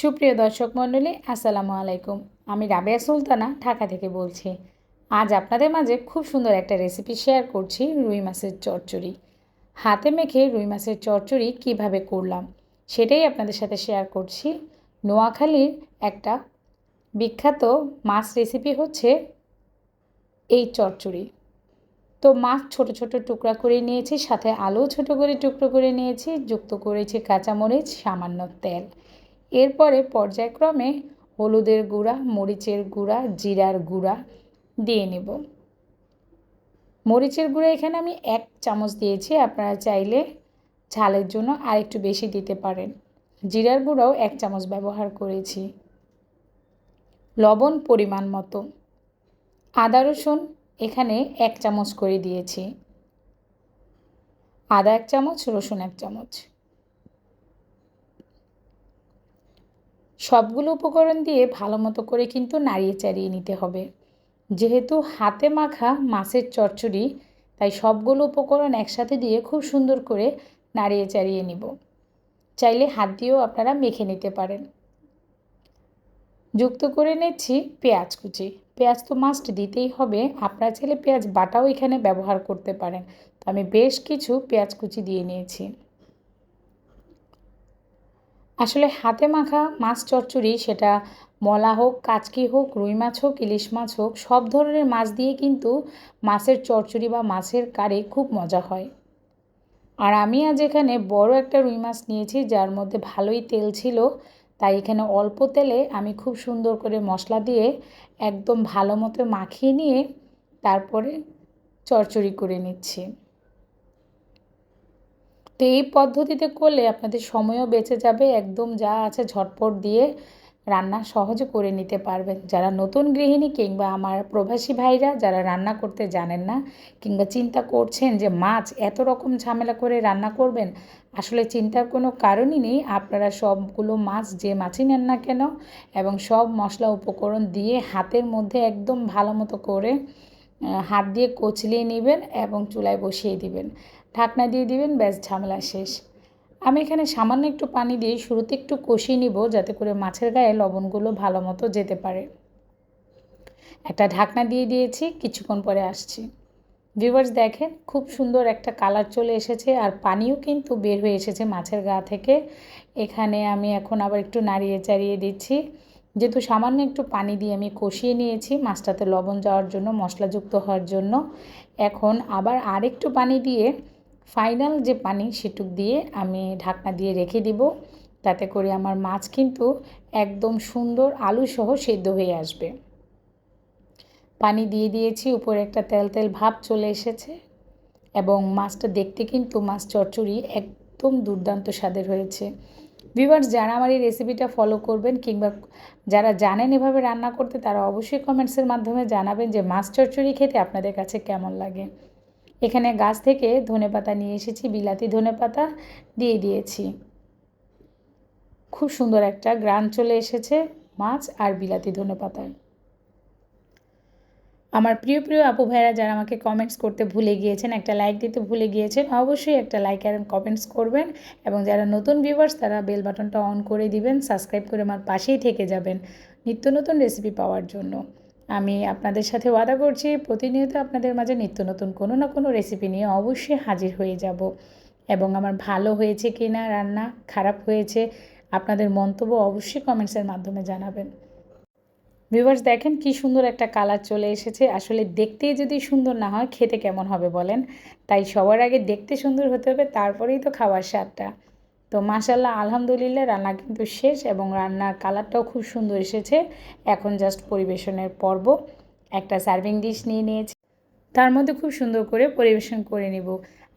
সুপ্রিয় দর্শক মণ্ডলী, আসসালামু আলাইকুম। আমি রাবেয়া সুলতানা, ঢাকা থেকে বলছি। আজ আপনাদের মাঝে খুব সুন্দর একটা রেসিপি শেয়ার করছি, রুই মাছের চচ্চড়ি। হাতে মেখে রুই মাছের চচ্চড়ি কীভাবে করলাম, সেটাই আপনাদের সাথে শেয়ার করছি। নোয়াখালীর একটা বিখ্যাত মাছ রেসিপি হচ্ছে এই চচ্চড়ি। তো মাছ ছোট ছোট টুকরা করে নিয়েছি, সাথে আলু ছোট করে টুকরো করে নিয়েছি, যুক্ত করেছি কাঁচামরিচ, সামান্য তেল। এরপরে পর্যায়ক্রমে হলুদের গুঁড়া, মরিচের গুঁড়া, জিরার গুঁড়া দিয়ে নেব। মরিচের গুঁড়া এখানে আমি এক চামচ দিয়েছি, আপনারা চাইলে ঝালের জন্য আর একটু বেশি দিতে পারেন। জিরার গুঁড়াও এক চামচ ব্যবহার করেছি। লবণ পরিমাণ মতো। আদা, রসুন এখানে এক চামচ করে দিয়েছি। আদা এক চামচ, রসুন এক চামচ। সবগুলো উপকরণ দিয়ে ভালো মতো করে কিন্তু নাড়িয়ে চাড়িয়ে নিতে হবে। যেহেতু হাতে মাখা মাছের চচ্চড়ি, তাই সবগুলো উপকরণ একসাথে দিয়ে খুব সুন্দর করে নাড়িয়ে চাড়িয়ে নিব। চাইলে হাত দিয়েও আপনারা মেখে নিতে পারেন। যুক্ত করে নিচ্ছি পেঁয়াজ কুচি। পেঁয়াজ তো মাস্ট দিতেই হবে। আপনারা চাইলে পেঁয়াজ বাটাও এখানে ব্যবহার করতে পারেন। তো আমি বেশ কিছু পেঁয়াজ কুচি দিয়ে নিয়েছি। আসলে হাতে মাখা মাছ চচ্চড়ি সেটা মলা হোক, কাচকি হোক, রুই মাছ হোক, ইলিশ মাছ হোক, সব ধরনের মাছ দিয়ে কিন্তু মাছের চচ্চড়ি বা মাছের কারে খুব মজা হয়। আর আমি আজ এখানে বড় একটা রুই মাছ নিয়েছি যার মধ্যে ভালোই তেল ছিল, তাই এখানে অল্প তেলে আমি খুব সুন্দর করে মশলা দিয়ে একদম ভালো মতো মাখিয়ে নিয়ে তারপরে চচ্চড়ি করে নিচ্ছি। তো এই পদ্ধতিতে করলে আপনাদের সময়ও বেঁচে যাবে। একদম যা আছে ঝটপট দিয়ে রান্না সহজে করে নিতে পারবেন। যারা নতুন গৃহিণী কিংবা আমার প্রবাসী ভাইরা যারা রান্না করতে জানেন না কিংবা চিন্তা করছেন যে, মাছ এত রকম ঝামেলা করে রান্না করবেন? আসলে চিন্তার কোনো কারণই নেই। আপনারা সবগুলো মাছ যে মাছই নেন না কেন এবং সব মশলা উপকরণ দিয়ে হাতের মধ্যে একদম ভালো মতো করে হাত দিয়ে কচলিয়ে নেবেন এবং চুলায় বসিয়ে দিবেন। ঢাকনা দিয়ে দিবেন, ব্যাস ঝামেলা শেষ। আমি এখানে সামান্য একটু পানি দিয়ে শুরুতে একটু কষিয়ে নিব যাতে করে মাছের গায়ে লবণগুলো ভালো মতো যেতে পারে। একটা ঢাকনা দিয়ে দিয়েছি, কিছুক্ষণ পরে আসছি। ভিউয়ার্স দেখেন, খুব সুন্দর একটা কালার চলে এসেছে আর পানিও কিন্তু বের হয়ে এসেছে মাছের গা থেকে। এখানে আমি এখন আবার একটু নাড়িয়ে চাড়িয়ে দিচ্ছি। যেহেতু সামান্য একটু পানি দিয়ে আমি কষিয়ে নিয়েছি, মাছটাতে লবণ যাওয়ার জন্য, মশলাযুক্ত হওয়ার জন্য। এখন আবার আরেকটু পানি দিয়ে ফাইনাল যে পানি সেটুক দিয়ে আমি ঢাকনা দিয়ে রেখে দিব। তাতে করে আমার মাছ কিন্তু একদম সুন্দর আলু সহ সেদ্ধ হয়ে আসবে। পানি দিয়ে দিয়েছি, উপরে একটা তেল তেল ভাব চলে এসেছে এবং মাছটা দেখতে কিন্তু মাছ চচ্চড়ি একদম দুর্দান্ত স্বাদের হয়েছে। ভিভার্স যারা আমার এই রেসিপিটা ফলো করবেন কিংবা যারা জানেন এভাবে রান্না করতে, তারা অবশ্যই কমেন্টসের মাধ্যমে জানাবেন যে মাছ চচ্চড়ি খেতে আপনাদের কাছে কেমন লাগে। এখানে গাছ থেকে ধনে পাতা নিয়ে এসেছি, বিলাতি ধনে পাতা দিয়ে দিয়েছি। খুব সুন্দর একটা গ্রান চলে এসেছে মাছ আর বিলাতি ধনে পাতার। আমার প্রিয় প্রিয় আপু ভাইরা যারা আমাকে কমেন্টস করতে ভুলে গিয়েছেন, একটা লাইক দিতে ভুলে গিয়েছেন, অবশ্যই একটা লাইক আর কমেন্টস করবেন এবং যারা নতুন ভিউয়ার্স তারা বেল বাটনটা অন করে দিবেন সাবস্ক্রাইব করে আমার পাশেই থেকে যাবেন নিত্য নতুন রেসিপি পাওয়ার জন্য। আমি আপনাদের সাথে ওয়াদা করছি, প্রতিনিয়ত আপনাদের মাঝে নিত্য নতুন কোনো না কোনো রেসিপি নিয়ে অবশ্যই হাজির হয়ে যাব। এবং আমার ভালো হয়েছে কি না রান্না খারাপ হয়েছে, আপনাদের মন্তব্য অবশ্যই কমেন্টসের মাধ্যমে জানাবেন। ভিউয়ার্স দেখেন কি সুন্দর একটা কালার চলে এসেছে। আসলে দেখতেই যদি সুন্দর না হয়, খেতে কেমন হবে বলেন? তাই সবার আগে দেখতে সুন্দর হতে হবে, তারপরেই তো খাওয়ার স্বাদটা। তো মাসাল্লাহ আলহামদুলিল্লাহ, রান্না কিন্তু শেষ এবং রান্নার কালারটাও খুব সুন্দর এসেছে। এখন জাস্ট পরিবেশনের পর্ব। একটা সার্ভিং ডিশ নিয়ে নিয়েছি। তার মধ্যে খুব সুন্দর করে পরিবেশন করে নিব।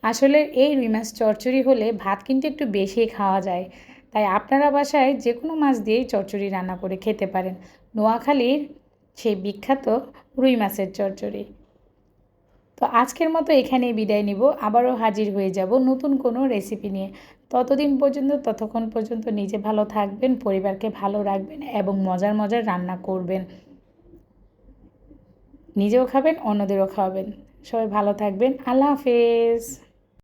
আসলে এই রুই মাছ চচ্চড়ি হলে ভাত কিন্তু একটু বেশি খাওয়া যায়। তাই আপনারা বাসায় যে কোনো মাছ দিয়েই চচ্চড়ি রান্না করে খেতে পারেন। নোয়াখালীর সেই বিখ্যাত রুই মাছের চচ্চড়ি। তো আজকের মতো এখানেই বিদায় নিব। আবারও হাজির হয়ে যাব নতুন কোনো রেসিপি নিয়ে। ততদিন পর্যন্ত, ততক্ষণ পর্যন্ত নিজে ভালো থাকবেন, পরিবারকে ভালো রাখবেন এবং মজার মজার রান্না করবেন। নিজেও খাবেন, অন্যদেরও খাওয়াবেন। সবাই ভালো থাকবেন। আল্লাহ হাফেজ।